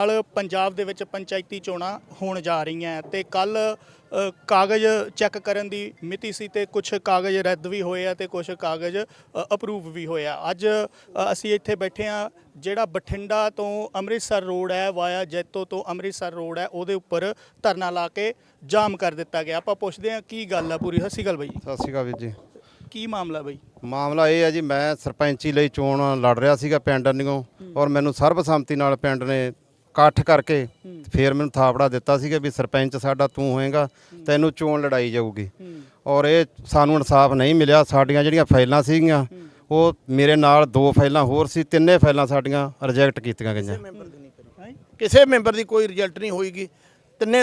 ਨਾਲ ਪੰਜਾਬ ਦੇ ਵਿੱਚ ਪੰਚਾਇਤੀ ਚੋਣਾਂ ਹੋਣ ਜਾ ਰਹੀਆਂ ਤੇ ਕੱਲ ਕਾਗਜ਼ ਚੈੱਕ ਕਰਨ ਦੀ ਮਿਤੀ ਸੀ ਤੇ ਕੁਝ ਕਾਗਜ਼ ਰੱਦ ਵੀ ਹੋਏ ਆ ਤੇ ਕੁਝ ਕਾਗਜ਼ ਅਪਰੂਵ ਵੀ ਹੋਇਆ ਅੱਜ ਅ, ਅਸੀਂ ਇੱਥੇ ਬੈਠੇ ਆ ਜਿਹੜਾ ਬਠਿੰਡਾ ਤੋਂ ਅੰਮ੍ਰਿਤਸਰ ਰੋਡ ਹੈ ਵਾਇਆ ਜੈਤੋ ਤੋਂ ਅੰਮ੍ਰਿਤਸਰ ਰੋਡ ਹੈ ਉਹਦੇ ਉੱਪਰ ਧਰਨਾ ਲਾ ਕੇ ਜਾਮ ਕਰ ਦਿੱਤਾ ਗਿਆ। ਆਪਾਂ ਪੁੱਛਦੇ ਆ ਕੀ ਗੱਲ ਆ ਪੂਰੀ? ਸ਼੍ਰੀ ਅਕਾਲ ਬਾਈ ਸਤਿ ਸ਼੍ਰੀ ਅਕਾਲ ਵੀਰ ਜੀ। ਕੀ ਮਾਮਲਾ ਬਾਈ? ਮਾਮਲਾ ਇਹ ਹੈ ਜੀ ਮੈਂ ਸਰਪੰਚੀ ਲਈ ਚੋਣ ਲੜ ਰਿਹਾ ਸੀਗਾ ਪਿੰਡ ਨਿਗੋਂ ਔਰ ਮੈਨੂੰ ਸਰਬਸੰਮਤੀ ਨਾਲ ਪਿੰਡ ਨੇ ਇਕੱਠ ਕਰਕੇ ਫੇਰ ਮੈਨੂੰ ਥਾਪੜਾ ਦਿੱਤਾ ਸੀਗਾ ਵੀ ਸਰਪੰਚ ਸਾਡਾ ਤੂੰ ਹੋਏਗਾ ਤੈਨੂੰ ਚੋਣ ਲੜਾਈ ਜਾਊਗੀ। ਔਰ ਇਹ ਸਾਨੂੰ ਇਨਸਾਫ ਨਹੀਂ ਮਿਲਿਆ ਸਾਡੀਆਂ ਜਿਹੜੀਆਂ ਫਾਈਲਾਂ ਸੀਗੀਆਂ ਉਹ ਮੇਰੇ ਨਾਲ ਦੋ ਫਾਈਲਾਂ ਹੋਰ ਸੀ ਤਿੰਨੇ ਫਾਈਲਾਂ ਸਾਡੀਆਂ ਰਿਜੈਕਟ ਕੀਤੀਆਂ ਗਈਆਂ। ਕਿਸੇ ਮੈਂਬਰ ਦੀ ਕੋਈ ਰਿਜ਼ਲਟ ਨਹੀਂ ਹੋਈਗੀ ਤਿੰਨੇ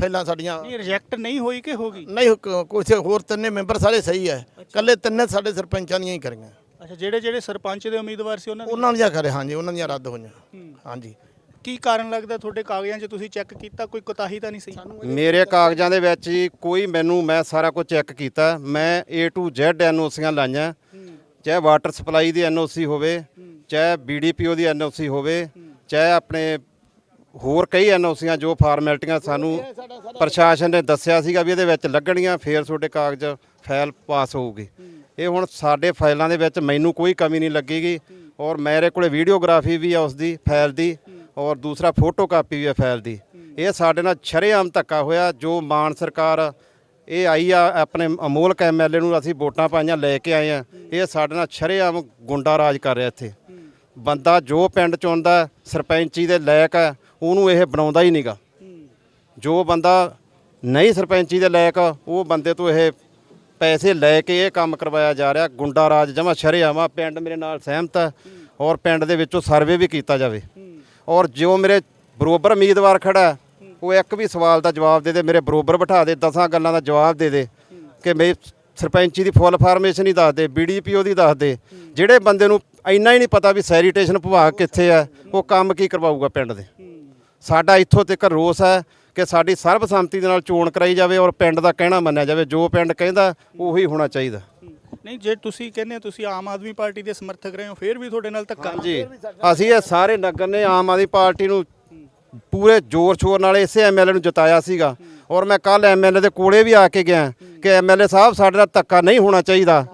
ਫੈਲਾਂ ਸਾਡੀਆਂ ਨਹੀਂ ਰਿਜੈਕਟ ਨਹੀਂ ਹੋਈ ਕਿ ਹੋਗੀ ਨਹੀਂ ਕ- ਕਿਸੇ ਹੋਰ ਤਿੰਨੇ ਮੈਂਬਰ ਸਾਰੇ ਸਹੀ ਹੈ। ਕੱਲੇ ਤਿੰਨੇ ਸਾਡੇ ਸਰਪੰਚਾਂ ਦੀਆਂ ਹੀ ਕਰੀਆਂ। ਅੱਛਾ ਜਿਹੜੇ ਜਿਹੜੇ ਸਰਪੰਚ ਦੇ ਉਮੀਦਵਾਰ ਸੀ ਉਹਨਾਂ ਉਹਨਾਂ ਦੀਆਂ ਕਰੇ ਹਾਂਜੀ ਉਹਨਾਂ ਦੀਆਂ ਰੱਦ ਹੋਈਆਂ। ਹਾਂਜੀ। ਕੀ ਕਾਰਨ ਲੱਗਦਾ ਤੁਹਾਡੇ ਕਾਗਜ਼ਾਂ 'ਚ? ਤੁਸੀਂ ਚੈੱਕ ਕੀਤਾ, ਕੋਈ ਕੋਤਾਹੀ ਤਾਂ ਨਹੀਂ ਸੀ? ਮੇਰੇ ਕਾਗਜ਼ਾਂ ਦੇ ਵਿੱਚ ਜੀ ਕੋਈ ਮੈਨੂੰ, ਮੈਂ ਸਾਰਾ ਕੁਝ ਚੈੱਕ ਕੀਤਾ। ਮੈਂ A to Z ਐਨਓਸੀਆਂ ਲਾਈਆਂ। ਚਾਹੇ ਵਾਟਰ ਸਪਲਾਈ ਦੀ ਐਨਓਸੀ ਹੋਵੇ, ਚਾਹੇ ਬੀਡੀਪੀਓ ਦੀ ਐਨਓਸੀ ਹੋਵੇ, ਚਾਹੇ ਆਪਣੇ ਹੋਰ ਕਈ ਐਨਓਸੀਆਂ ਜੋ ਫਾਰਮੈਲਟੀਆਂ ਸਾਨੂੰ ਪ੍ਰਸ਼ਾਸਨ ਨੇ ਦੱਸਿਆ ਸੀਗਾ ਵੀ ਇਹਦੇ ਵਿੱਚ ਲੱਗਣੀਆਂ, ਫੇਰ ਤੁਹਾਡੇ ਕਾਗਜ਼ ਫਾਈਲ ਪਾਸ ਹੋਊਗੀ। ਇਹ ਹੁਣ ਸਾਡੇ ਫਾਈਲਾਂ ਦੇ ਵਿੱਚ ਮੈਨੂੰ ਕੋਈ ਕਮੀ ਨਹੀਂ ਲੱਗੇਗੀ ਔਰ ਮੇਰੇ ਕੋਲੇ ਵੀਡੀਓਗ੍ਰਾਫੀ ਵੀ ਆ ਉਸ ਦੀ ਫਾਈਲ ਦੀ। ਔਰ ਦੂਸਰਾ ਫੋਟੋ ਕਾਪੀ ਵੀ ਹੈ ਫਾਈਲ ਦੀ। ਇਹ ਸਾਡੇ ਨਾਲ ਛਰੇਆਮ ਧੱਕਾ ਹੋਇਆ, ਜੋ ਮਾਨ ਸਰਕਾਰ, ਇਹ ਆਈ ਆ ਆਪਣੇ ਅਮੋਲਕ ਐਮਐਲਏ ਨੂੰ ਅਸੀਂ ਵੋਟਾਂ ਪਾਈਆਂ, ਲੈ ਕੇ ਆਏ ਆ। ਇਹ ਸਾਡੇ ਨਾਲ ਸ਼ਰੇਆਮ ਗੁੰਡਾ ਰਾਜ ਕਰ ਰਿਹਾ ਇੱਥੇ। ਬੰਦਾ ਜੋ ਪਿੰਡ ਚ ਆਉਂਦਾ, ਸਰਪੰਚੀ ਦੇ ਲਾਇਕ ਹੈ, ਉਹਨੂੰ ਇਹ ਬਣਾਉਂਦਾ ਹੀ ਨਹੀਂਗਾ ਜੋ ਬੰਦਾ ਨਹੀਂ ਸਰਪੰਚੀ ਦੇ ਲਾਇਕ, ਉਹ ਬੰਦੇ ਤੋਂ ਇਹ ਪੈਸੇ ਲੈ ਕੇ ਇਹ ਕੰਮ ਕਰਵਾਇਆ ਜਾ ਰਿਹਾ। ਗੁੰਡਾ ਰਾਜ ਜਮਾ ਸ਼ਰੇਆਮ ਪਿੰਡ ਮੇਰੇ ਨਾਲ ਸਹਿਮਤ ਹੈ, ਔਰ ਪਿੰਡ ਦੇ ਵਿੱਚੋਂ ਸਰਵੇ ਵੀ ਕੀਤਾ ਜਾਵੇ। ਔਰ ਜੋ ਮੇਰੇ ਬਰੋਬਰ ਉਮੀਦਵਾਰ ਖੜਾ ਉਹ ਇੱਕ ਵੀ ਸਵਾਲ ਦਾ ਜਵਾਬ ਦੇ ਦੇ ਮੇਰੇ ਬਰੋਬਰ ਬਿਠਾ ਦੇ ਦਸਾਂ ਗੱਲਾਂ ਦਾ ਜਵਾਬ ਦੇ ਦੇ ਕਿ ਮੈਂ ਸਰਪੰਚੀ ਦੀ ਫੁੱਲ ਫਾਰਮੇਸ਼ਨ ਹੀ ਦੱਸ ਦੇ ਬੀਡੀਪੀਓ ਦੀ ਦੱਸ ਦੇ। ਜਿਹੜੇ ਬੰਦੇ ਨੂੰ ਇੰਨਾ ਹੀ ਨਹੀਂ ਪਤਾ ਵੀ ਸੈਨੀਟੇਸ਼ਨ ਵਿਭਾਗ ਕਿੱਥੇ ਹੈ ਉਹ ਕੰਮ ਕੀ ਕਰਵਾਊਗਾ ਪਿੰਡ ਦੇ। ਸਾਡਾ ਇੱਥੋਂ ਤੱਕ ਰੋਸ ਹੈ ਕਿ ਸਾਡੀ ਸਰਬਸੰਮਤੀ ਦੇ ਨਾਲ ਚੋਣ ਕਰਾਈ ਜਾਵੇ ਔਰ ਪਿੰਡ ਦਾ ਕਹਿਣਾ ਮੰਨਿਆ ਜਾਵੇ ਜੋ ਪਿੰਡ ਕਹਿੰਦਾ ਉਹੀ ਹੋਣਾ ਚਾਹੀਦਾ। ਨਹੀਂ ਜੇ ਤੁਸੀਂ ਕਹਿੰਦੇ ਹੋ ਤੁਸੀਂ ਆਮ ਆਦਮੀ ਪਾਰਟੀ ਦੇ ਸਮਰਥਕ ਰਹੇ ਹੋ ਫਿਰ ਵੀ ਤੁਹਾਡੇ ਨਾਲ ਧੱਕਾ ਹਾਂਜੀ। ਅਸੀਂ ਇਹ ਸਾਰੇ ਨਗਰ ਨੇ ਆਮ ਆਦਮੀ ਪਾਰਟੀ ਨੂੰ ਪੂਰੇ ਜ਼ੋਰ ਸ਼ੋਰ ਨਾਲ ਇਸੇ ਐਮਐਲਏ ਨੂੰ ਜਿਤਾਇਆ ਸੀਗਾ। ਔਰ ਮੈਂ ਕੱਲ ਐਮਐਲਏ ਦੇ ਕੋਲੇ ਵੀ ਆ ਕੇ ਗਿਆ ਕਿ ਐਮਐਲਏ ਸਾਹਿਬ ਸਾਡੇ ਨਾਲ ਧੱਕਾ ਨਹੀਂ ਹੋਣਾ ਚਾਹੀਦਾ।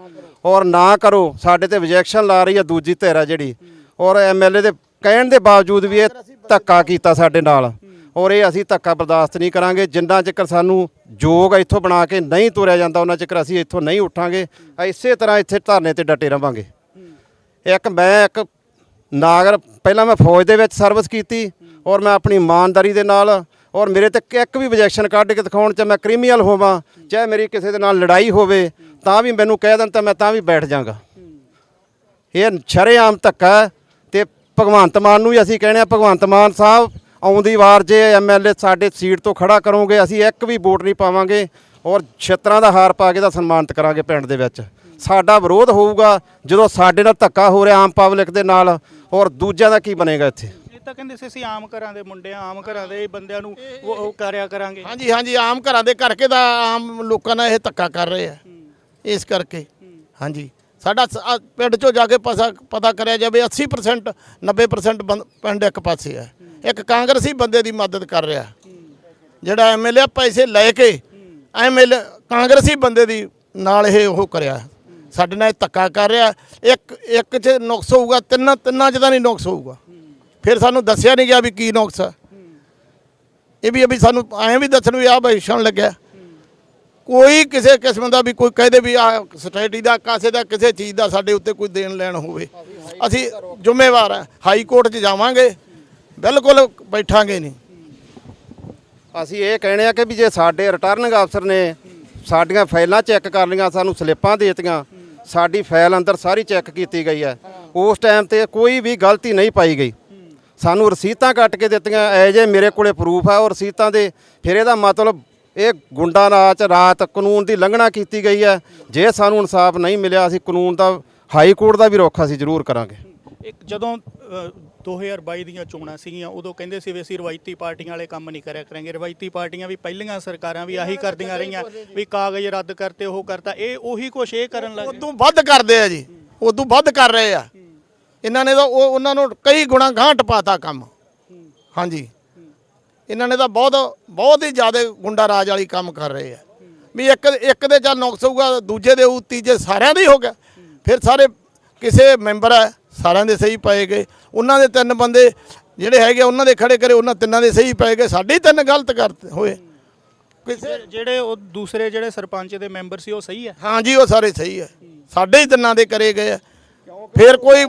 ਔਰ ਨਾ ਕਰੋ ਸਾਡੇ ਤੇ ਵਿਜੈਕਸ਼ਨ ਲਾ ਰਹੀ ਹੈ ਦੂਜੀ ਧਿਰ ਆ ਜਿਹੜੀ। ਔਰ ਐਮਐਲਏ ਦੇ ਕਹਿਣ ਦੇ ਬਾਵਜੂਦ ਵੀ ਇਹ ਧੱਕਾ ਕੀਤਾ ਸਾਡੇ ਨਾਲ। ਔਰ ਇਹ ਅਸੀਂ ਧੱਕਾ ਬਰਦਾਸ਼ਤ ਨਹੀਂ ਕਰਾਂਗੇ। ਜਿੰਨਾ ਚਿਰ ਸਾਨੂੰ ਜੋਗ ਇੱਥੋਂ ਬਣਾ ਕੇ ਨਹੀਂ ਤੁਰਿਆ ਜਾਂਦਾ, ਉਹਨਾਂ ਚਿਰ ਅਸੀਂ ਇੱਥੋਂ ਨਹੀਂ ਉੱਠਾਂਗੇ। ਇਸੇ ਤਰ੍ਹਾਂ ਇੱਥੇ ਧਰਨੇ ਤੇ ਡਟੇ ਰਵਾਂਗੇ। ਇੱਕ ਮੈਂ, ਇੱਕ ਨਾਗਰ, ਪਹਿਲਾਂ ਮੈਂ ਫੌਜ ਦੇ ਵਿੱਚ ਸਰਵਿਸ ਕੀਤੀ ਔਰ ਮੈਂ ਆਪਣੀ ਇਮਾਨਦਾਰੀ ਦੇ ਨਾਲ ਔਰ ਮੇਰੇ ਤੇ ਇੱਕ ਵੀ ਵਿਜੈਕਸ਼ਨ ਕੱਢ ਕੇ ਦਿਖਾਉਣ ਚ ਮੈਂ ਕ੍ਰਿਮੀਨਲ ਹੋਵਾਂ, ਚਾਹੇ ਮੇਰੀ ਕਿਸੇ ਦੇ ਨਾਲ ਲੜਾਈ ਹੋਵੇ, ਤਾਂ ਵੀ ਮੈਨੂੰ ਕਹਿ ਦੇਣ ਤਾਂ ਮੈਂ ਤਾਂ ਵੀ ਬੈਠ ਜਾਗਾ। ਇਹ ਸ਼ਰੇਆਮ ਧੱਕਾ ਹੈ ਤੇ ਭਗਵੰਤ ਮਾਨ ਨੂੰ ਵੀ ਅਸੀਂ ਕਹਿੰਦੇ ਆ ਭਗਵੰਤ ਮਾਨ ਸਾਹਿਬ ਆਉਂਦੀ ਵਾਰ ਜੇ ਐਮਐਲਏ ਸਾਡੇ ਸੀਟ ਤੋਂ ਖੜਾ ਕਰੋਗੇ ਅਸੀਂ ਇੱਕ ਵੀ ਵੋਟ ਨਹੀਂ ਪਾਵਾਂਗੇ ਔਰ ਛਿੱਤਰਾਂ ਦਾ ਹਾਰ ਪਾ ਕੇ ਦਾ ਸਨਮਾਨਿਤ ਕਰਾਂਗੇ ਪਿੰਡ ਦੇ ਵਿੱਚ। ਸਾਡਾ ਵਿਰੋਧ ਹੋਊਗਾ ਜਦੋਂ ਸਾਡੇ ਨਾਲ ਧੱਕਾ ਹੋ ਰਿਹਾ ਆਮ ਪਬਲਿਕ ਦੇ ਨਾਲ ਔਰ ਦੂਜਿਆਂ ਦਾ ਕੀ ਬਣੇਗਾ ਇੱਥੇ? ਇਹ ਤਾਂ ਕਹਿੰਦੇ ਸੀ ਅਸੀਂ ਆਮ ਘਰਾਂ ਦੇ ਮੁੰਡੇ ਆ ਆਮ ਘਰਾਂ ਦੇ ਬੰਦਿਆਂ ਨੂੰ ਉਹ ਉਹ ਕਰਿਆ ਕਰਾਂਗੇ। ਹਾਂਜੀ ਹਾਂਜੀ ਆਮ ਘਰਾਂ ਦੇ ਕਰਕੇ ਦਾ ਆਮ ਲੋਕਾਂ ਨਾਲ ਇਹ ਧੱਕਾ ਕਰ ਰਹੇ ਆ। ਇਸ ਕਰਕੇ। ਹਾਂਜੀ। ਸਾਡਾ ਸ- ਆਹ ਪਿੰਡ ਚੋਂ ਜਾ ਕੇ ਪਤਾ ਪਤਾ ਕਰਿਆ ਜਾਵੇ 80% 90% ਬੰਦ- ਪਿੰਡ ਇੱਕ ਪਾਸੇ ਹੈ ਇੱਕ ਕਾਂਗਰਸੀ ਬੰਦੇ ਦੀ ਮਦਦ ਕਰ ਰਿਹਾ। ਜਿਹੜਾ ਐਮਐਲਏ ਪੈਸੇ ਲੈ ਕੇ ਐਮਐਲਏ ਕਾਂਗਰਸੀ ਬੰਦੇ ਦੀ ਨਾਲ ਇਹ ਉਹ ਕਰਿਆ। ਸਾਡੇ ਨਾਲ ਇਹ ਧੱਕਾ ਕਰ ਰਿਹਾ। ਇੱਕ ਇੱਕ 'ਚ ਨੁਕਸ ਹੋਊਗਾ, ਤਿੰਨਾਂ ਤਿੰਨਾਂ 'ਚ ਤਾਂ ਨਹੀਂ ਨੁਕਸ ਹੋਊਗਾ। ਫਿਰ ਸਾਨੂੰ ਦੱਸਿਆ ਨਹੀਂ ਗਿਆ ਵੀ ਕੀ ਨੁਕਸ ਹੈ ਇਹ ਵੀ ਅਭੀ ਸਾਨੂੰ ਐਂ ਵੀ ਦੱਸਣ ਵੀ ਆ ਬੈਠਣ ਲੱਗਿਆ। ਕੋਈ ਕਿਸੇ ਕਿਸਮ ਦਾ ਵੀ ਕੋਈ ਕਹਦੇ ਵੀ ਆ ਸੋਸਾਇਟੀ ਦਾ, ਕਾਸੇ ਦਾ, ਕਿਸੇ ਚੀਜ਼ ਦਾ ਸਾਡੇ ਉੱਤੇ ਕੋਈ ਦੇਣ ਲੈਣ ਹੋਵੇ। ਅਸੀਂ ਜ਼ਿੰਮੇਵਾਰ ਆ। ਹਾਈ ਕੋਰਟ 'ਚ ਜਾਵਾਂਗੇ। ਬਿਲਕੁਲ ਬੈਠਾਂਗੇ ਨਹੀਂ। ਅਸੀਂ ਇਹ ਕਹਿਣੇ ਆ ਕਿ ਵੀ ਜੇ ਸਾਡੇ ਰਿਟਰਨਿੰਗ ਅਫਸਰ ਨੇ ਸਾਡੀਆਂ ਫਾਈਲਾਂ ਚੈੱਕ ਕਰ ਲਈਆਂ ਸਾਨੂੰ ਸਲਿੱਪਾਂ ਦੇ ਦਿੱਤੀਆਂ ਸਾਡੀ ਫਾਈਲ ਅੰਦਰ ਸਾਰੀ ਚੈੱਕ ਕੀਤੀ ਗਈ ਹੈ। ਉਸ ਟਾਈਮ ਤੇ ਕੋਈ ਵੀ ਗਲਤੀ ਨਹੀਂ ਪਾਈ ਗਈ। ਸਾਨੂੰ ਰਸੀਤਾਂ ਕੱਟ ਕੇ ਦਿੱਤੀਆਂ ਐ ਜੇ ਮੇਰੇ ਕੋਲੇ ਪ੍ਰੂਫ ਹੈ ਉਹ ਰਸੀਤਾਂ ਦੇ ਫਿਰ ਇਹਦਾ ਮਤਲਬ ਇਹ ਗੁੰਡਾ ਨਾਚ ਰਾਤ ਕਾਨੂੰਨ ਦੀ ਲੰਘਣਾ ਕੀਤੀ ਗਈ ਹੈ। ਜੇ ਸਾਨੂੰ ਇਨਸਾਫ ਨਹੀਂ ਮਿਲਿਆ ਅਸੀਂ ਕਾਨੂੰਨ ਦਾ ਹਾਈ ਕੋਰਟ ਦਾ ਵੀ ਰੁੱਖ ਅਸੀਂ ਜ਼ਰੂਰ ਕਰਾਂਗੇ। ਇੱਕ ਜਦੋਂ 2022 ਦੀਆਂ ਚੋਣਾਂ ਸੀਗੀਆਂ ਉਦੋਂ ਕਹਿੰਦੇ ਸੀ ਵੀ ਅਸੀਂ ਰਵਾਇਤੀ ਪਾਰਟੀਆਂ ਵਾਲੇ ਕੰਮ ਨਹੀਂ ਕਰਿਆ ਕਰਾਂਗੇ। ਰਵਾਇਤੀ ਪਾਰਟੀਆਂ ਵੀ ਪਹਿਲੀਆਂ ਸਰਕਾਰਾਂ ਵੀ ਆਹੀ ਕਰਦੀਆਂ ਰਹੀਆਂ ਵੀ ਕਾਗਜ਼ ਰੱਦ ਕਰਤੇ ਉਹ ਕਰਤਾ। ਇਹ ਉਹੀ ਕੁਛ ਇਹ ਕਰਨ ਲੱਗੇ ਉਦੋਂ ਵੱਧ ਕਰਦੇ ਆ ਜੀ। ਉਦੋਂ ਵੱਧ ਕਰ ਰਹੇ ਆ। ਇਹਨਾਂ ਨੇ ਤਾਂ ਉਹ ਉਹਨਾਂ ਨੂੰ ਕਈ ਗੁਣਾ ਗਾਂਹ ਟਪਾਤਾ ਕੰਮ। ਹਾਂਜੀ। ਇਹਨਾਂ ਨੇ ਤਾਂ ਬਹੁਤ ਬਹੁਤ ਹੀ ਜ਼ਿਆਦਾ ਗੁੰਡਾ ਰਾਜ ਵਾਲੀ ਕੰਮ ਕਰ ਰਹੇ ਆ। ਵੀ ਇੱਕ ਇੱਕ ਦੇ ਚੱਲ ਨੁਕਸ ਹੋਊਗਾ ਦੂਜੇ ਦੇ ਹੋਊ ਤੀਜੇ ਸਾਰਿਆਂ ਦੇ ਹੀ ਹੋ ਗਿਆ। ਫਿਰ ਸਾਰੇ ਕਿਸੇ ਮੈਂਬਰ ਆ ਸਾਰਿਆਂ ਦੇ ਸਹੀ ਪਏ ਗਏ। ਉਹਨਾਂ ਦੇ ਤਿੰਨ ਬੰਦੇ ਜਿਹੜੇ ਹੈਗੇ ਉਹਨਾਂ ਦੇ ਖੜੇ ਕਰੇ ਉਹਨਾਂ ਤਿੰਨਾਂ ਦੇ ਸਹੀ ਪਏ ਗਏ। ਸਾਡੇ ਹੀ ਤਿੰਨ ਗਲਤ ਕਰ ਹੋਏ। ਕਿਸੇ ਜਿਹੜੇ ਉਹ ਦੂਸਰੇ ਜਿਹੜੇ ਸਰਪੰਚ ਦੇ ਮੈਂਬਰ ਸੀ ਉਹ ਸਹੀ ਹੈ? ਹਾਂਜੀ ਉਹ ਸਾਰੇ ਸਹੀ ਹੈ। ਸਾਡੇ ਹੀ ਤਿੰਨਾਂ ਦੇ ਕਰੇ ਗਏ ਆ। ਫਿਰ ਕੋਈ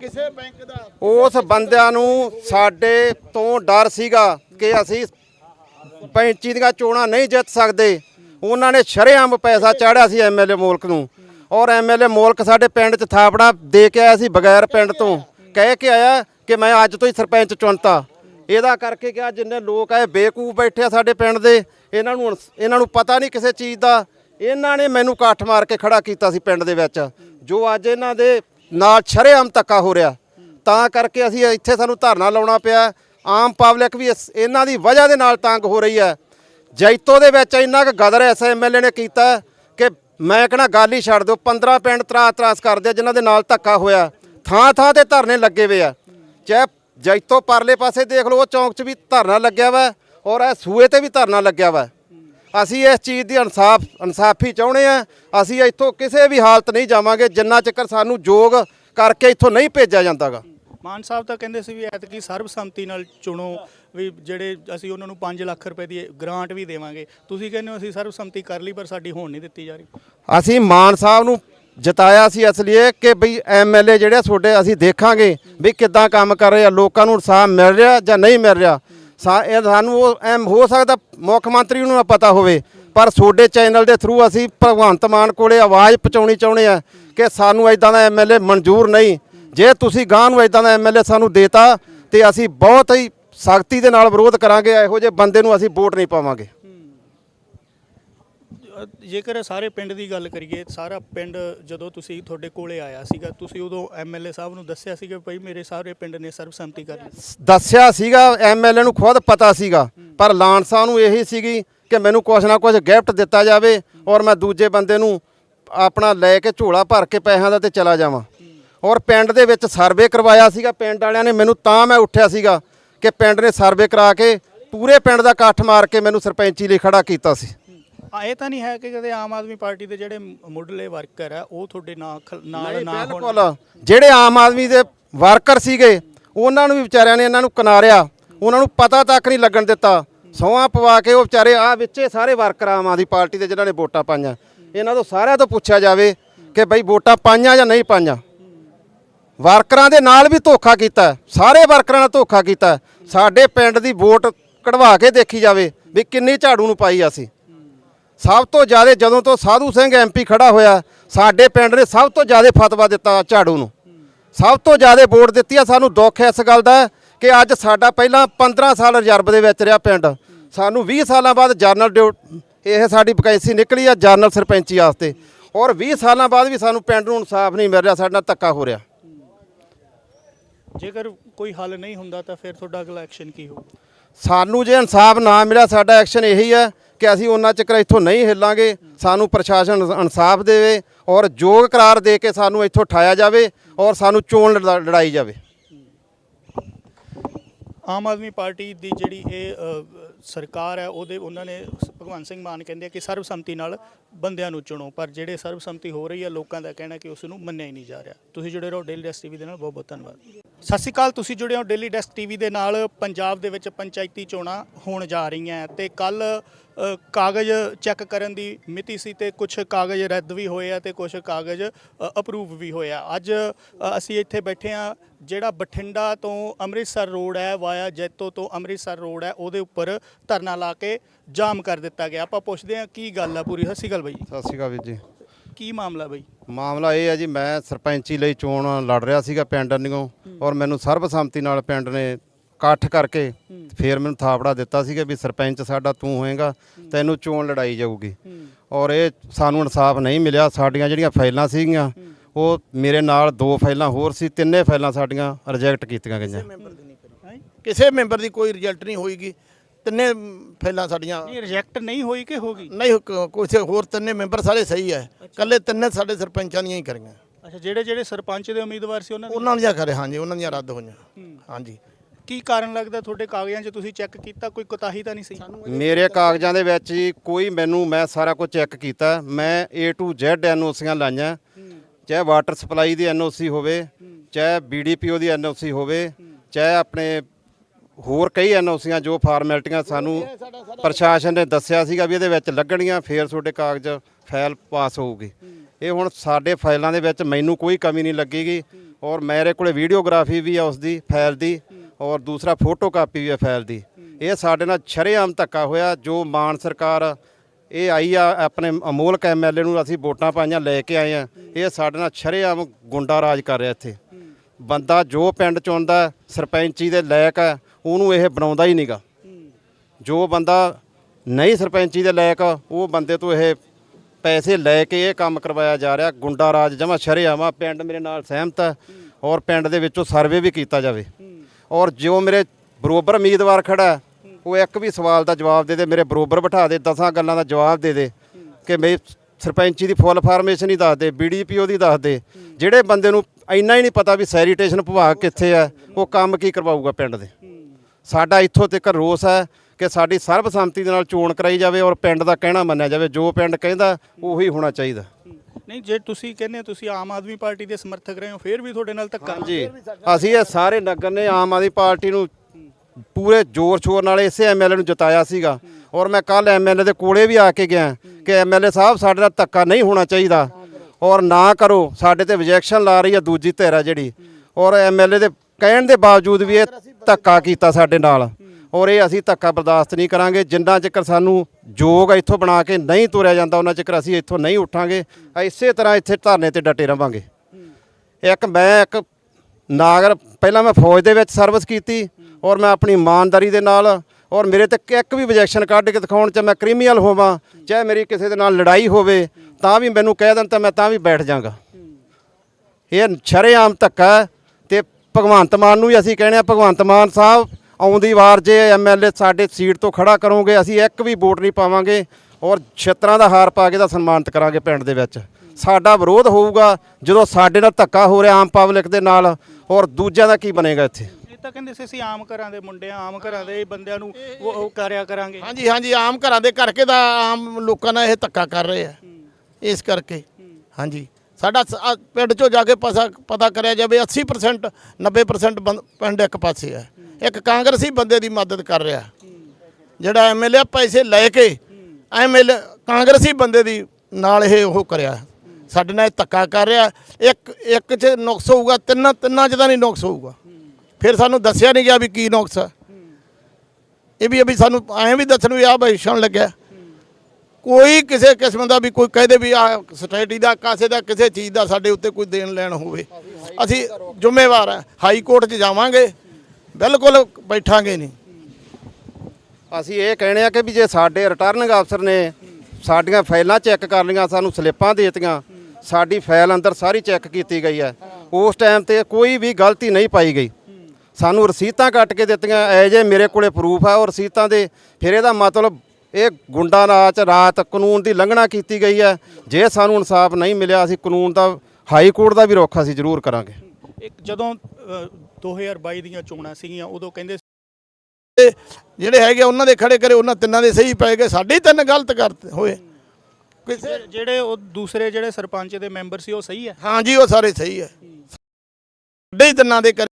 ਕਿਸੇ ਬੈਂਕ ਦਾ ਉਸ ਬੰਦਿਆਂ ਨੂੰ ਸਾਡੇ ਤੋਂ ਡਰ ਸੀਗਾ ਕਿ ਅਸੀਂ ਪੈਂਚੀ ਦੀਆਂ ਚੋਣਾਂ ਨਹੀਂ ਜਿੱਤ ਸਕਦੇ। ਉਹਨਾਂ ਨੇ ਸ਼ਰੇਆਮ ਪੈਸਾ ਚਾੜਿਆ ਸੀ ਐਮਐਲਏ ਮੋਲਕ ਨੂੰ। ਔਰ ਐਮਐਲਏ ਮੋਲਕ ਸਾਡੇ ਪਿੰਡ 'ਚ ਥਾਪੜਾ ਦੇ ਕੇ ਆਇਆ ਸੀ ਬਗੈਰ ਪਿੰਡ ਤੋਂ। ਕਹਿ ਕੇ ਆਇਆ ਕਿ ਮੈਂ ਅੱਜ ਤੋਂ ਹੀ ਸਰਪੰਚ ਚੁਣਤਾ। ਇਹਦਾ ਕਰਕੇ ਕਿ ਆ ਜਿੰਨੇ ਲੋਕ ਆਏ ਬੇਕੂਫ ਬੈਠੇ ਆ ਸਾਡੇ ਪਿੰਡ ਦੇ, ਇਹਨਾਂ ਨੂੰ ਇਹਨਾਂ ਨੂੰ ਪਤਾ ਨਹੀਂ ਕਿਸੇ ਚੀਜ਼ ਦਾ। ਇਹਨਾਂ ਨੇ ਮੈਨੂੰ ਕਾਠ ਮਾਰ ਕੇ ਖੜਾ ਕੀਤਾ ਸੀ ਪਿੰਡ ਦੇ ਵਿੱਚ। ਜੋ ਅੱਜ ਇਹਨਾਂ ਦੇ ਨਾਲ ਸ਼ਰੇਆਮ ਧੱਕਾ ਹੋ ਰਿਹਾ। ਤਾਂ ਕਰਕੇ ਅਸੀਂ ਇੱਥੇ ਸਾਨੂੰ ਧਰਨਾ ਲਾਉਣਾ ਪਿਆ। ਆਮ ਪਬਲਿਕ ਵੀ ਇਸ- ਇਹਨਾਂ ਦੀ ਵਜ੍ਹਾ ਦੇ ਨਾਲ ਤੰਗ ਹੋ ਰਹੀ ਹੈ। ਜੈਤੋ ਦੇ ਵਿੱਚ ਇੰਨਾ ਕੁ ਗਦਰ ਐਸ ਐਮਐਲਏ ਨੇ ਕੀਤਾ। ਮੈਂ ਕਹਣਾ ਗੱਲ ਹੀ ਛੱਡ ਦਿਓ 15 ਪਿੰਡ ਤਰਾਸ ਤਰਾਸ ਕਰਦੇ ਆ, ਜਿਨ੍ਹਾਂ ਦੇ ਨਾਲ ਧੱਕਾ ਹੋਇਆ। ਥਾਂ ਥਾਂ ਤੇ ਧਰਨੇ ਲੱਗੇ ਹੋਏ ਆ। ਚਾਹੇ ਜੈਤੋ ਪਰਲੇ ਪਾਸੇ ਦੇਖ ਲਓ, ਉਹ ਚੌਂਕ 'ਚ ਵੀ ਧਰਨਾ ਲੱਗਿਆ ਵਾ, ਔਰ ਇਹ ਸੂਏ ਤੇ ਵੀ ਧਰਨਾ ਲੱਗਿਆ ਵਾ। ਅਸੀਂ ਇਸ ਚੀਜ਼ ਦੀ ਇਨਸਾਫ, ਇਨਸਾਫੀ ਚਾਹੁੰਦੇ ਆ। ਅਸੀਂ ਇੱਥੋਂ ਕਿਸੇ ਵੀ ਹਾਲਤ ਨਹੀਂ ਜਾਵਾਂਗੇ, ਜਿੰਨਾ ਚਿਰ ਸਾਨੂੰ ਯੋਗ ਕਰਕੇ ਇੱਥੋਂ ਨਹੀਂ ਭੇਜਿਆ ਜਾਂਦਾਗਾ। ਮਾਨ ਸਾਹਿਬ ਤਾਂ ਕਹਿੰਦੇ ਸੀ ਵੀ ਐਤਕੀ ਸਰਬਸੰਮਤੀ ਨਾਲ ਚੁਣੋ ਵੀ ਜਿਹੜੇ ਅਸੀਂ ਉਹਨਾਂ ਨੂੰ 5 ਲੱਖ ਰੁਪਏ ਦੀ ਗ੍ਰਾਂਟ ਵੀ ਦੇਵਾਂਗੇ। ਤੁਸੀਂ ਕਹਿੰਦੇ ਹੋ ਅਸੀਂ ਸਰਬਸੰਮਤੀ ਕਰ ਲਈ, ਪਰ ਸਾਡੀ ਹੋਣ ਨਹੀਂ ਦਿੱਤੀ ਜਾ ਰਹੀ। ਅਸੀਂ ਮਾਨ ਸਾਹਿਬ ਨੂੰ ਜਤਾਇਆ ਸੀ ਇਸ ਲਈ ਕਿ ਬਈ ਐਮਐਲਏ ਜਿਹੜੇ ਆ ਤੁਹਾਡੇ ਅਸੀਂ ਦੇਖਾਂਗੇ ਵੀ ਕਿੱਦਾਂ ਕੰਮ ਕਰ ਰਹੇ ਆ, ਲੋਕਾਂ ਨੂੰ ਇਨਸਾਫ ਮਿਲ ਰਿਹਾ ਜਾਂ ਨਹੀਂ ਮਿਲ ਰਿਹਾ। ਸਾ ਇਹ ਸਾਨੂੰ ਉਹ ਐਮ ਹੋ ਸਕਦਾ, ਮੁੱਖ ਮੰਤਰੀ ਨੂੰ ਨਾ ਪਤਾ ਹੋਵੇ, ਪਰ ਤੁਹਾਡੇ ਚੈਨਲ ਦੇ ਥਰੂ ਅਸੀਂ ਭਗਵੰਤ ਮਾਨ ਕੋਲੇ ਆਵਾਜ਼ ਪਹੁੰਚਾਉਣੀ ਚਾਹੁੰਦੇ ਆ ਕਿ ਸਾਨੂੰ ਇਦਾਂ ਦਾ ਐਮਐਲਏ ਮਨਜ਼ੂਰ ਨਹੀਂ। ਜੇ ਤੁਸੀਂ ਗਾਂ ਨੂੰ ਇਦਾਂ ਦਾ ਐਮਐਲਏ ਸਾਨੂੰ ਦੇਤਾ ਤੇ ਅਸੀਂ ਬਹੁਤ ਹੀ ਸਖਤੀ ਦੇ ਨਾਲ ਵਿਰੋਧ ਕਰਾਂਗੇ ਇਹੋ ਜਿਹੇ ਬੰਦੇ ਨੂੰ ਅਸੀਂ ਵੋਟ ਨਹੀਂ ਪਾਵਾਂਗੇ। ਜੇਕਰ ਸਾਰੇ ਪਿੰਡ ਦੀ ਗੱਲ ਕਰੀਏ ਸਾਰਾ ਪਿੰਡ ਜਦੋਂ ਤੁਸੀਂ ਤੁਹਾਡੇ ਕੋਲੇ ਆਇਆ ਸੀਗਾ ਤੁਸੀਂ ਉਦੋਂ ਐਮਐਲਏ ਸਾਹਿਬ ਨੂੰ ਦੱਸਿਆ ਸੀਗਾ ਵੀ ਭਾਈ ਮੇਰੇ ਸਾਰੇ ਪਿੰਡ ਨੇ ਸਰਬਸੰਮਤੀ ਕਰ ਲਈ। ਦੱਸਿਆ ਸੀਗਾ ਐਮਐਲਏ ਨੂੰ ਖੁਦ ਪਤਾ ਸੀਗਾ ਪਰ ਲਾਂਸਾ ਨੂੰ ਇਹੀ ਸੀਗੀ ਕਿ ਮੈਨੂੰ ਕੁਛ ਨਾ ਕੁਛ ਗਿਫਟ ਦਿੱਤਾ ਜਾਵੇ ਔਰ ਮੈਂ ਦੂਜੇ ਬੰਦੇ ਨੂੰ ਆਪਣਾ ਲੈ ਕੇ ਝੋਲਾ ਭਰ ਕੇ ਪੈਸਿਆਂ ਦਾ ਤੇ ਚਲਾ ਜਾਵਾਂ। ਔਰ ਪਿੰਡ ਦੇ ਵਿੱਚ ਸਰਵੇ ਕਰਵਾਇਆ ਸੀਗਾ ਪਿੰਡ ਵਾਲਿਆਂ ਨੇ ਮੈਨੂੰ ਤਾਂ ਮੈਂ ਉੱਠਿਆ ਸੀਗਾ ਕਿ ਪਿੰਡ ਨੇ ਸਰਵੇ ਕਰਾ ਕੇ ਪੂਰੇ ਪਿੰਡ ਦਾ ਇਕੱਠ ਮਾਰ ਕੇ ਮੈਨੂੰ ਸਰਪੰਚੀ ਲਈ ਖੜਾ ਕੀਤਾ ਸੀ। ਆ ਇਹ ਤਾਂ ਨਹੀਂ ਹੈ ਕਿ ਕਦੇ ਆਮ ਆਦਮੀ ਪਾਰਟੀ ਦੇ ਜਿਹੜੇ ਮੁੱਢਲੇ ਵਰਕਰ ਆ ਉਹ ਤੁਹਾਡੇ ਨਾਲ ਨਾਲ ਨਾ ਬਿਲਕੁਲ। ਜਿਹੜੇ ਆਮ ਆਦਮੀ ਦੇ ਵਰਕਰ ਸੀਗੇ ਉਹਨਾਂ ਨੂੰ ਵੀ ਵਿਚਾਰਿਆਂ ਨੇ ਇਹਨਾਂ ਨੂੰ ਕਿਨਾਰਿਆ। ਉਹਨਾਂ ਨੂੰ ਪਤਾ ਤੱਕ ਨਹੀਂ ਲੱਗਣ ਦਿੱਤਾ। ਸੌਆਂ ਪਵਾ ਕੇ ਉਹ ਵਿਚਾਰੇ ਆ ਵਿੱਚੇ ਸਾਰੇ ਵਰਕਰ ਆਮ ਆਦਮੀ ਪਾਰਟੀ ਦੇ ਜਿਨ੍ਹਾਂ ਨੇ ਵੋਟਾਂ ਪਾਈਆਂ। ਇਹਨਾਂ ਤੋਂ ਸਾਰਿਆਂ ਤੋਂ ਪੁੱਛਿਆ ਜਾਵੇ ਕਿ ਬਈ ਵੋਟਾਂ ਪਾਈਆਂ ਜਾਂ ਨਹੀਂ ਪਾਈਆਂ। ਵਰਕਰਾਂ ਦੇ ਨਾਲ ਵੀ ਧੋਖਾ ਕੀਤਾ ਸਾਰੇ ਵਰਕਰਾਂ ਨਾਲ ਧੋਖਾ ਕੀਤਾ ਸਾਡੇ ਪਿੰਡ ਦੀ ਵੋਟ ਕਢਵਾ ਕੇ ਦੇਖੀ ਜਾਵੇ ਵੀ ਕਿੰਨੀ ਝਾੜੂ ਨੂੰ ਪਾਈ ਅਸੀਂ। ਸਭ ਤੋਂ ਜ਼ਿਆਦਾ ਜਦੋਂ ਤੋਂ ਸਾਧੂ ਸਿੰਘ ਐਮਪੀ ਖੜਾ ਹੋਇਆ, ਸਾਡੇ ਪਿੰਡ ਨੇ ਸਭ ਤੋਂ ਜ਼ਿਆਦਾ ਫਤਵਾ ਦਿੱਤਾ ਝਾੜੂ ਨੂੰ। ਸਭ ਤੋਂ ਜ਼ਿਆਦਾ ਵੋਟ ਦਿੱਤੀ ਆ, ਸਾਨੂੰ ਦੁੱਖ ਇਸ ਗੱਲ ਦਾ ਕਿ ਅੱਜ ਸਾਡਾ ਪਹਿਲਾਂ 15 ਸਾਲ ਰਿਜ਼ਰਵ ਦੇ ਵਿੱਚ ਰਿਹਾ ਪਿੰਡ। ਸਾਨੂੰ 20 ਸਾਲਾਂ ਬਾਅਦ ਜਰਨਲ ਡਿਊ ਇਹ ਸਾਡੀ ਵੈਕੈਂਸੀ ਨਿਕਲੀ ਆ ਜਰਨਲ ਸਰਪੰਚੀ ਵਾਸਤੇ। ਔਰ 20 ਸਾਲਾਂ ਬਾਅਦ ਵੀ ਸਾਨੂੰ ਪਿੰਡ ਨੂੰ ਇਨਸਾਫ ਨਹੀਂ ਮਿਲ ਰਿਹਾ, ਸਾਡੇ ਨਾਲ ਧੱਕਾ ਹੋ ਰਿਹਾ। ਜੇਕਰ ਕੋਈ ਹੱਲ ਨਹੀਂ ਹੁੰਦਾ ਤਾਂ ਫਿਰ ਤੁਹਾਡਾ ਅਗਲਾ ਐਕਸ਼ਨ ਕੀ ਹੋਊ? ਸਾਨੂੰ ਜੇ ਇਨਸਾਫ ਨਾ ਮਿਲਿਆ ਸਾਡਾ ਐਕਸ਼ਨ ਇਹੀ ਹੈ ਕਿ ਅਸੀਂ ਉਹਨਾਂ ਚੱਕਰ ਇੱਥੋਂ ਨਹੀਂ ਹਿੱਲਾਂਗੇ। ਸਾਨੂੰ ਪ੍ਰਸ਼ਾਸਨ ਇਨਸਾਫ ਦੇਵੇ ਔਰ ਯੋਗ ਕਰਾਰ ਦੇ ਕੇ ਸਾਨੂੰ ਇੱਥੋਂ ਠਾਇਆ ਜਾਵੇ ਔਰ ਸਾਨੂੰ ਚੋਣ ਲੜਾ- ਲੜਾਈ ਜਾਵੇ। ਆਮ ਆਦਮੀ ਪਾਰਟੀ ਦੀ ਜਿਹੜੀ ਇਹ ਅ, ਸਰਕਾਰ ਹੈ ਉਹਦੇ ਉਹਨਾਂ ਨੇ ਭਗਵੰਤ ਸਿੰਘ ਮਾਨ ਕਹਿੰਦੇ ਆ ਕਿ ਸਰਬਸੰਮਤੀ ਨਾਲ ਬੰਦਿਆਂ ਨੂੰ ਚੁਣੋ। ਪਰ ਜਿਹੜੇ ਸਰਬਸੰਮਤੀ ਹੋ ਰਹੀ ਹੈ ਲੋਕਾਂ ਦਾ ਕਹਿਣਾ ਕਿ ਉਸ ਨੂੰ ਮੰਨਿਆ ਹੀ ਨਹੀਂ ਜਾ ਰਿਹਾ। ਤੁਸੀਂ ਜੁੜੇ ਰਹੋ ਡੇਲੀ ਡੈਸਕ ਟੀਵੀ ਦੇ ਨਾਲ। ਬਹੁਤ ਬਹੁਤ ਧੰਨਵਾਦ। ਸਤਿ ਸ਼੍ਰੀ ਅਕਾਲ, ਤੁਸੀਂ ਜੁੜੇ ਹੋ ਡੇਲੀ ਡੈਸਕ ਟੀਵੀ ਦੇ ਨਾਲ। ਪੰਜਾਬ ਦੇ ਵਿੱਚ ਪੰਚਾਇਤੀ ਚੋਣਾਂ ਹੋਣ ਜਾ ਰਹੀਆਂ ਤੇ ਕੱਲ ਕਾਗਜ਼ ਚੈੱਕ ਕਰਨ ਦੀ ਮਿਤੀ ਸੀ ਤੇ ਕੁਝ ਕਾਗਜ਼ ਰੱਦ ਵੀ ਹੋਏ ਆ ਤੇ ਕੁਝ ਕਾਗਜ਼ ਅਪਰੂਵ ਵੀ ਹੋਏ ਆ। ਅੱਜ ਅਸੀਂ ਇੱਥੇ ਬੈਠੇ ਆ ਜਿਹੜਾ ਬਠਿੰਡਾ ਤੋਂ ਅੰਮ੍ਰਿਤਸਰ ਰੋਡ ਹੈ, ਵਾਇਆ ਜੈਤੋ ਤੋਂ ਅੰਮ੍ਰਿਤਸਰ ਰੋਡ ਹੈ, ਉਹਦੇ ਉੱਪਰ ਧਰਨਾ ਲਾ ਕੇ ਜਾਮ ਕਰ ਦਿੱਤਾ ਗਿਆ। ਆਪਾਂ ਪੁੱਛਦੇ ਆ ਕੀ ਗੱਲ ਆ ਪੂਰੀ? ਸਤਿ ਸ਼੍ਰੀ ਅਕਾਲ ਬਾਈ ਸਤਿ ਸ਼੍ਰੀ ਅਕਾਲ ਵੀਰ ਜੀ। ਕੀ ਮਾਮਲਾ ਬਾਈ? ਮਾਮਲਾ ਇਹ ਹੈ ਜੀ ਮੈਂ ਸਰਪੰਚੀ ਲਈ ਚੋਣ ਲੜ ਰਿਹਾ ਸੀਗਾ ਪਿੰਡ ਨਿਗੋਂ ਔਰ ਮੈਨੂੰ ਸਰਬਸੰਮਤੀ ਨਾਲ ਪਿੰਡ ਨੇ ਇਕੱਠ ਕਰਕੇ ਫੇਰ ਮੈਨੂੰ ਥਾਪੜਾ ਦਿੱਤਾ ਸੀਗਾ ਵੀ ਸਰਪੰਚ ਸਾਡਾ ਤੂੰ ਹੋਏਗਾ ਤੈਨੂੰ ਚੋਣ ਲੜਾਈ ਜਾਊਗੀ। ਔਰ ਇਹ ਸਾਨੂੰ ਇਨਸਾਫ ਨਹੀਂ ਮਿਲਿਆ ਸਾਡੀਆਂ ਜਿਹੜੀਆਂ ਫਾਈਲਾਂ ਸੀਗੀਆਂ ਉਹ ਮੇਰੇ ਨਾਲ ਦੋ ਫਾਈਲਾਂ ਹੋਰ ਸੀ ਤਿੰਨੇ ਫਾਈਲਾਂ ਸਾਡੀਆਂ ਰਿਜੈਕਟ ਕੀਤੀਆਂ ਗਈਆਂ। ਕਿਸੇ ਮੈਂਬਰ ਦੀ ਕੋਈ ਰਿਜ਼ਲਟ ਨਹੀਂ ਹੋਏਗੀ ਤਿੰਨੇ ਫੈਲਾਂ ਸਾਡੀਆਂ। ਨਹੀਂ ਰਿਜੈਕਟ ਨਹੀਂ ਹੋਈ ਕਿ ਹੋ ਗਈ? ਨਹੀਂ ਕ- ਕਿਸੇ ਹੋਰ ਤਿੰਨੇ ਮੈਂਬਰ ਸਾਰੇ ਸਹੀ ਹੈ ਕੱਲੇ ਤਿੰਨੇ ਸਾਡੇ ਸਰਪੰਚਾਂ ਦੀਆਂ ਹੀ ਕਰੀਆਂ। ਅੱਛਾ ਜਿਹੜੇ ਜਿਹੜੇ ਸਰਪੰਚ ਦੇ ਉਮੀਦਵਾਰ ਸੀ ਉਹਨਾਂ ਦੀ? ਉਹਨਾਂ ਦੀਆਂ ਕਰੇ ਹਾਂਜੀ ਉਹਨਾਂ ਦੀਆਂ ਰੱਦ ਹੋਈਆਂ। ਹਾਂਜੀ। ਕੀ ਕਾਰਨ ਲੱਗਦਾ ਤੁਹਾਡੇ ਕਾਗਜ਼ਾਂ 'ਚ ਤੁਸੀਂ ਚੈੱਕ ਕੀਤਾ? ਕੋਈ ਕੋਤਾਹੀ ਤਾਂ ਨਹੀਂ ਸੀ? ਮੇਰੇ ਕਾਗਜ਼ਾਂ ਦੇ ਵਿੱਚ ਜੀ ਕੋਈ ਮੈਨੂੰ ਮੈਂ ਸਾਰਾ ਕੁਝ ਚੈੱਕ ਕੀਤਾ। ਮੈਂ A to Z ਐਨਓਸੀਆਂ ਲਾਈਆਂ। ਚਾਹੇ ਵਾਟਰ ਸਪਲਾਈ ਦੀ ਐਨਓਸੀ ਹੋਵੇ ਚਾਹੇ ਬੀਡੀਪੀਓ ਦੀ ਐਨਓਸੀ ਹੋਵੇ ਚਾਹੇ ਆਪਣੇ ਹੋਰ ਕਈ ਐਨਓਸੀਆਂ ਜੋ ਫਾਰਮੈਲਿਟੀਆਂ ਸਾਨੂੰ ਪ੍ਰਸ਼ਾਸਨ ਨੇ ਦੱਸਿਆ ਸੀਗਾ ਵੀ ਇਹਦੇ ਵਿੱਚ ਲੱਗਣੀਆਂ ਫੇਰ ਤੁਹਾਡੇ ਕਾਗਜ਼ ਫਾਈਲ ਪਾਸ ਹੋਊਗੀ। ਇਹ ਹੁਣ ਸਾਡੇ ਫਾਈਲਾਂ ਦੇ ਵਿੱਚ ਮੈਨੂੰ ਕੋਈ ਕਮੀ ਨਹੀਂ ਲੱਗੇਗੀ ਔਰ ਮੇਰੇ ਕੋਲੇ ਵੀਡੀਓਗ੍ਰਾਫੀ ਵੀ ਆ ਉਸ ਦੀ ਫਾਈਲ ਦੀ ਔਰ ਦੂਸਰਾ ਫੋਟੋ ਕਾਪੀ ਵੀ ਹੈ ਫਾਈਲ ਦੀ। ਇਹ ਸਾਡੇ ਨਾਲ ਸ਼ਰੇਆਮ ਧੱਕਾ ਹੋਇਆ ਜੋ ਮਾਨ ਸਰਕਾਰ ਇਹ ਆਈ ਆ ਆਪਣੇ ਅਮੋਲਕ ਐਮਐਲਏ ਨੂੰ ਅਸੀਂ ਵੋਟਾਂ ਪਾਈਆਂ ਲੈ ਕੇ ਆਏ ਆ। ਇਹ ਸਾਡੇ ਨਾਲ ਸ਼ਰੇਆਮ ਗੁੰਡਾ ਰਾਜ ਕਰ ਰਿਹਾ ਇੱਥੇ। ਬੰਦਾ ਜੋ ਪਿੰਡ ਚ ਆਉਂਦਾ, ਸਰਪੰਚੀ ਦੇ ਲਾਇਕ ਹੈ ਉਹਨੂੰ ਇਹ ਬਣਾਉਂਦਾ ਹੀ ਨਹੀਂਗਾ ਜੋ ਬੰਦਾ ਨਹੀਂ ਸਰਪੰਚੀ ਦੇ ਲਾਇਕ, ਉਹ ਬੰਦੇ ਤੋਂ ਇਹ ਪੈਸੇ ਲੈ ਕੇ ਇਹ ਕੰਮ ਕਰਵਾਇਆ ਜਾ ਰਿਹਾ। ਗੁੰਡਾ ਰਾਜ ਜਮਾ ਸ਼ਰੇਆਮ ਪਿੰਡ ਮੇਰੇ ਨਾਲ ਸਹਿਮਤ ਹੈ ਔਰ ਪਿੰਡ ਦੇ ਵਿੱਚੋਂ ਸਰਵੇ ਵੀ ਕੀਤਾ ਜਾਵੇ। ਔਰ ਜੋ ਮੇਰੇ ਬਰੋਬਰ ਉਮੀਦਵਾਰ ਖੜਾ, ਉਹ ਇੱਕ ਵੀ ਸਵਾਲ ਦਾ ਜਵਾਬ ਦੇ ਦੇ, ਮੇਰੇ ਬਰੋਬਰ ਬਿਠਾ ਦੇ, ਦਸਾਂ ਗੱਲਾਂ ਦਾ ਜਵਾਬ ਦੇ ਦੇ, ਕਿ ਮੈਂ ਸਰਪੰਚੀ ਦੀ ਫੁੱਲ ਫਾਰਮੇਸ਼ਨ ਹੀ ਦੱਸ ਦੇ ਬੀਡੀਪੀਓ ਦੀ ਦੱਸ ਦੇ। ਜਿਹੜੇ ਬੰਦੇ ਨੂੰ ਇੰਨਾ ਹੀ ਨਹੀਂ ਪਤਾ ਵੀ ਸੈਨੀਟੇਸ਼ਨ ਵਿਭਾਗ ਕਿੱਥੇ ਹੈ ਉਹ ਕੰਮ ਕੀ ਕਰਵਾਊਗਾ ਪਿੰਡ ਦੇ। ਸਾਡਾ ਇੱਥੋਂ ਤੱਕ ਰੋਸ ਹੈ ਕਿ ਸਾਡੀ ਸਰਬਸੰਮਤੀ ਦੇ ਨਾਲ ਚੋਣ ਕਰਾਈ ਜਾਵੇ ਔਰ ਪਿੰਡ ਦਾ ਕਹਿਣਾ ਮੰਨਿਆ ਜਾਵੇ ਜੋ ਪਿੰਡ ਕਹਿੰਦਾ ਉਹੀ ਹੋਣਾ ਚਾਹੀਦਾ। ਨਹੀਂ ਜੇ ਤੁਸੀਂ ਕਹਿੰਦੇ ਤੁਸੀਂ ਆਮ ਆਦਮੀ ਪਾਰਟੀ ਦੇ ਸਮਰਥਕ ਰਹੇ ਹੋ ਫਿਰ ਵੀ ਤੁਹਾਡੇ ਨਾਲ ਧੱਕਾ ਹਾਂਜੀ ਅਸੀਂ ਇਹ ਸਾਰੇ ਨਗਰ ਨੇ ਆਮ ਆਦਮੀ ਪਾਰਟੀ ਨੂੰ ਪੂਰੇ ਜ਼ੋਰ ਸ਼ੋਰ ਨਾਲ ਇਸੇ ਐਮਐਲਏ ਨੂੰ ਜਿਤਾਇਆ ਸੀਗਾ। ਔਰ ਮੈਂ ਕੱਲ ਐਮਐਲਏ ਦੇ ਕੋਲੇ ਵੀ ਆ ਕੇ ਗਿਆ ਕਿ ਐਮਐਲਏ ਸਾਹਿਬ, ਸਾਡੇ ਨਾਲ ਧੱਕਾ ਨਹੀਂ ਹੋਣਾ ਚਾਹੀਦਾ। ਔਰ ਨਾ ਕਰੋ, ਸਾਡੇ ਤੇ ਵਿਜੈਕਸ਼ਨ ਲਾ ਰਹੀ ਹੈ ਦੂਜੀ ਧਿਰ ਆ ਜਿਹੜੀ। ਔਰ ਐਮਐਲਏ ਦੇ ਕਹਿਣ ਦੇ ਬਾਵਜੂਦ ਵੀ ਇਹ ਧੱਕਾ ਕੀਤਾ ਸਾਡੇ ਨਾਲ। ਔਰ ਇਹ ਅਸੀਂ ਧੱਕਾ ਬਰਦਾਸ਼ਤ ਨਹੀਂ ਕਰਾਂਗੇ। ਜਿੰਨਾ ਚਿਰ ਸਾਨੂੰ ਜੋਗ ਇੱਥੋਂ ਬਣਾ ਕੇ ਨਹੀਂ ਤੁਰਿਆ ਜਾਂਦਾ, ਉਹਨਾਂ ਚਿਰ ਅਸੀਂ ਇੱਥੋਂ ਨਹੀਂ ਉੱਠਾਂਗੇ। ਇਸੇ ਤਰ੍ਹਾਂ ਇੱਥੇ ਧਰਨੇ ਤੇ ਡਟੇ ਰਵਾਂਗੇ। ਇੱਕ ਮੈਂ, ਇੱਕ ਨਾਗਰ, ਪਹਿਲਾਂ ਮੈਂ ਫੌਜ ਦੇ ਵਿੱਚ ਸਰਵਿਸ ਕੀਤੀ ਔਰ ਮੈਂ ਆਪਣੀ ਇਮਾਨਦਾਰੀ ਦੇ ਨਾਲ ਔਰ ਮੇਰੇ ਤੇ ਇੱਕ ਵੀ ਵਿਜੈਕਸ਼ਨ ਕੱਢ ਕੇ ਦਿਖਾਉਣ ਚ ਮੈਂ ਕ੍ਰਿਮੀਨਲ ਹੋਵਾਂ, ਚਾਹੇ ਮੇਰੀ ਕਿਸੇ ਦੇ ਨਾਲ ਲੜਾਈ ਹੋਵੇ, ਤਾਂ ਵੀ ਮੈਨੂੰ ਕਹਿ ਦੇਣ ਤਾਂ ਮੈਂ ਤਾਂ ਵੀ ਬੈਠ ਜਾਗਾ। ਇਹ ਸ਼ਰੇਆਮ ਧੱਕਾ ਹੈ ਤੇ ਭਗਵੰਤ ਮਾਨ ਨੂੰ ਵੀ ਅਸੀਂ ਕਹਿੰਦੇ ਆ ਭਗਵੰਤ ਮਾਨ ਸਾਹਿਬ ਆਉਂਦੀ ਵਾਰ ਜੇ ਐਮਐਲਏ ਸਾਡੇ ਸੀਟ ਤੋਂ ਖੜਾ ਕਰੋਗੇ, ਅਸੀਂ ਇੱਕ ਵੀ ਵੋਟ ਨਹੀਂ ਪਾਵਾਂਗੇ ਔਰ ਛੇਤਰਾਂ ਦਾ ਹਾਰ ਪਾ ਕੇ ਦਾ ਸਨਮਾਨਿਤ ਕਰਾਂਗੇ ਪਿੰਡ ਦੇ ਵਿੱਚ। ਸਾਡਾ ਵਿਰੋਧ ਹੋਊਗਾ ਜਦੋਂ ਸਾਡੇ ਨਾਲ ਧੱਕਾ ਹੋ ਰਿਹਾ ਆਮ ਪਬਲਿਕ ਦੇ ਨਾਲ, ਔਰ ਦੂਜਿਆਂ ਦਾ ਕੀ ਬਣੇਗਾ ਇੱਥੇ? ਤਾਂ ਕਹਿੰਦੇ ਸੀ ਅਸੀਂ ਆਮ ਘਰਾਂ ਦੇ ਮੁੰਡੇ ਆ ਆਮ ਘਰਾਂ ਦੇ ਬੰਦਿਆਂ ਨੂੰ ਉਹ ਉਹ ਕਰਿਆ ਕਰਾਂਗੇ। ਹਾਂਜੀ ਹਾਂਜੀ ਆਮ ਘਰਾਂ ਦੇ ਕਰਕੇ ਦਾ ਆਮ ਲੋਕਾਂ ਨਾਲ ਇਹ ਧੱਕਾ ਕਰ ਰਹੇ ਆ। ਇਸ ਕਰਕੇ। ਹਾਂਜੀ। ਸਾਡਾ ਸ- ਪਿੰਡ ਚੋਂ ਜਾ ਕੇ ਪਤਾ ਪਤਾ ਕਰਿਆ ਜਾਵੇ 80% 90% ਬੰਦ- ਪਿੰਡ ਇੱਕ ਪਾਸੇ ਹੈ। ਇੱਕ ਕਾਂਗਰਸੀ ਬੰਦੇ ਦੀ ਮਦਦ ਕਰ ਰਿਹਾ। ਜਿਹੜਾ ਐਮਐਲਏ ਪੈਸੇ ਲੈ ਕੇ ਐਮਐਲਏ ਕਾਂਗਰਸੀ ਬੰਦੇ ਦੀ ਨਾਲ ਇਹ ਉਹ ਕਰਿਆ। ਸਾਡੇ ਨਾਲ ਇਹ ਧੱਕਾ ਕਰ ਰਿਹਾ। ਇੱਕ ਇੱਕ 'ਚ ਨੁਕਸ ਹੋਊਗਾ ਤਿੰਨਾਂ ਤਿੰਨਾਂ 'ਚ ਤਾਂ ਨਹੀਂ ਨੁਕਸ ਹੋਊਗਾ। ਫਿਰ ਸਾਨੂੰ ਦੱਸਿਆ ਨਹੀਂ ਗਿਆ ਵੀ ਕੀ ਨੁਕਸ ਹੈ ਇਹ ਵੀ ਅਭੀ ਸਾਨੂੰ ਐਂ ਵੀ ਦੱਸਣ ਵੀ ਆ ਬੈਠਣ ਲੱਗਿਆ। ਕੋਈ ਕਿਸੇ ਕਿਸਮ ਦਾ ਵੀ ਕੋਈ ਕਹਦੇ ਵੀ ਆ ਸਟੇਟੀ ਦਾ, ਕਾਸੇ ਦਾ, ਕਿਸੇ ਚੀਜ਼ ਦਾ ਸਾਡੇ ਉੱਤੇ ਕੋਈ ਦੇਣ ਲੈਣ ਹੋਵੇ। ਅਸੀਂ ਜ਼ਿੰਮੇਵਾਰ ਆ, ਹਾਈ ਕੋਰਟ 'ਚ ਜਾਵਾਂਗੇ, ਬਿਲਕੁਲ ਬੈਠਾਂਗੇ ਨਹੀਂ। ਅਸੀਂ ਇਹ ਕਹਿਣੇ ਆ ਕਿ ਵੀ ਜੇ ਸਾਡੇ ਰਿਟਰਨਿੰਗ ਅਫਸਰ ਨੇ ਸਾਡੀਆਂ ਫਾਈਲਾਂ ਚੈੱਕ ਕਰ ਲਈਆਂ, ਸਾਨੂੰ ਸਲਿੱਪਾਂ ਦੇਤੀਆਂ, ਸਾਡੀ ਫਾਈਲ ਅੰਦਰ ਸਾਰੀ ਚੈੱਕ ਕੀਤੀ ਗਈ ਹੈ। ਉਸ ਟਾਈਮ ਤੇ ਕੋਈ ਵੀ ਗਲਤੀ ਨਹੀਂ ਪਾਈ ਗਈ। ਸਾਨੂੰ ਰਸੀਤਾਂ ਕੱਟ ਕੇ ਦਿੱਤੀਆਂ ਐ ਜੇ ਮੇਰੇ ਕੋਲੇ ਪ੍ਰੂਫ ਆ ਉਹ ਰਸੀਤਾਂ ਦੇ ਫਿਰ ਇਹਦਾ ਮਤਲਬ ਇਹ ਗੁੰਡਾ ਨਾਚ ਰਾਤ ਕਾਨੂੰਨ ਦੀ ਲੰਘਣਾ ਕੀਤੀ ਗਈ ਹੈ। ਜੇ ਸਾਨੂੰ ਇਨਸਾਫ ਨਹੀਂ ਮਿਲਿਆ ਅਸੀਂ ਕਾਨੂੰਨ ਦਾ ਹਾਈ ਕੋਰਟ ਦਾ ਵੀ ਰੁੱਖ ਅਸੀਂ ਜ਼ਰੂਰ ਕਰਾਂਗੇ। ਇੱਕ ਜਦੋਂ ਅ, 2022 ਦੀਆਂ ਚੋਣਾਂ ਸੀਗੀਆਂ ਉਦੋਂ ਕਹਿੰਦੇ ਜਿਹੜੇ ਹੈਗੇ ਉਹਨਾਂ ਦੇ ਖੜੇ ਕਰੇ ਉਹਨਾਂ ਤਿੰਨਾਂ ਦੇ ਸਹੀ ਪੈ ਗਏ ਸਾਡੇ ਹੀ ਤਿੰਨ ਗਲਤ ਕਰਤੇ ਹੋਏ। ਕਿਸੇ ਜਿਹੜੇ- ਜਿਹੜੇ ਉਹ ਦੂਸਰੇ ਜਿਹੜੇ ਸਰਪੰਚ ਦੇ ਮੈਂਬਰ ਸੀ ਉਹ ਸਹੀ ਹੈ? ਹਾਂਜੀ ਉਹ ਸਾਰੇ ਸਹੀ ਹੈ। ਸਾਡੇ ਹੀ ਤਿੰਨਾਂ ਦੇ ਕਰੇ।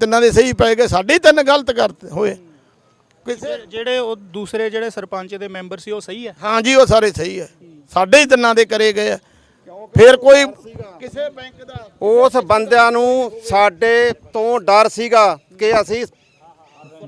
ਤਿੰਨਾਂ ਦੇ ਸਹੀ ਪੈ ਗਏ ਸਾਡੇ ਹੀ ਤਿੰਨ ਗਲਤ ਕਰਤੇ ਹੋਏ। ਕਿਸੇ ਜਿਹੜੇ ਉਹ ਦੂਸਰੇ ਜਿਹੜੇ ਸਰਪੰਚ ਦੇ ਮੈਂਬਰ ਸੀ ਉਹ ਸਹੀ ਹੈ? ਹਾਂਜੀ ਉਹ ਸਾਰੇ ਸਹੀ ਹੈ। ਸਾਡੇ ਹੀ ਤਿੰਨਾਂ ਦੇ ਕਰੇ ਗਏ ਆ। ਫਿਰ ਕੋਈ ਕਿਸੇ ਬੈਂਕ ਦਾ ਉਸ ਬੰਦਿਆਂ ਨੂੰ ਸਾਡੇ ਤੋਂ ਡਰ ਸੀਗਾ ਕਿ ਅਸੀਂ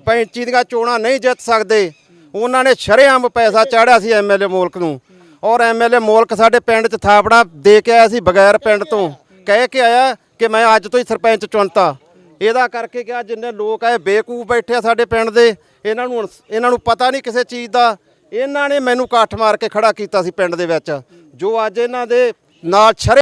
ਪੈਂਚੀ ਦੀਆਂ ਚੋਣਾਂ ਨਹੀਂ ਜਿੱਤ ਸਕਦੇ। ਉਹਨਾਂ ਨੇ ਸ਼ਰੇਆਮ ਪੈਸਾ ਚਾੜਿਆ ਸੀ ਐਮਐਲਏ ਮੋਲਕ ਨੂੰ। ਔਰ ਐਮਐਲਏ ਮੋਲਕ ਸਾਡੇ ਪਿੰਡ 'ਚ ਥਾਪੜਾ ਦੇ ਕੇ ਆਇਆ ਸੀ ਬਗੈਰ ਪਿੰਡ ਤੋਂ। ਕਹਿ ਕੇ ਆਇਆ ਕਿ ਮੈਂ ਅੱਜ ਤੋਂ ਹੀ ਸਰਪੰਚ ਚੁਣਤਾ। ਇਹਦਾ ਕਰਕੇ ਕਿ ਆ ਜਿੰਨੇ ਲੋਕ ਆਏ ਬੇਕੂਫ ਬੈਠੇ ਆ ਸਾਡੇ ਪਿੰਡ ਦੇ, ਇਹਨਾਂ ਨੂੰ ਇਹਨਾਂ ਨੂੰ ਪਤਾ ਨਹੀਂ ਕਿਸੇ ਚੀਜ਼ ਦਾ। ਇਹਨਾਂ ਨੇ ਮੈਨੂੰ ਕਾਠ ਮਾਰ ਕੇ ਖੜਾ ਕੀਤਾ ਸੀ ਪਿੰਡ ਦੇ ਵਿੱਚ, ਜੋ ਅੱਜ ਇਹਨਾਂ ਦੇ ਨਾਲ ਸ਼ਰੇ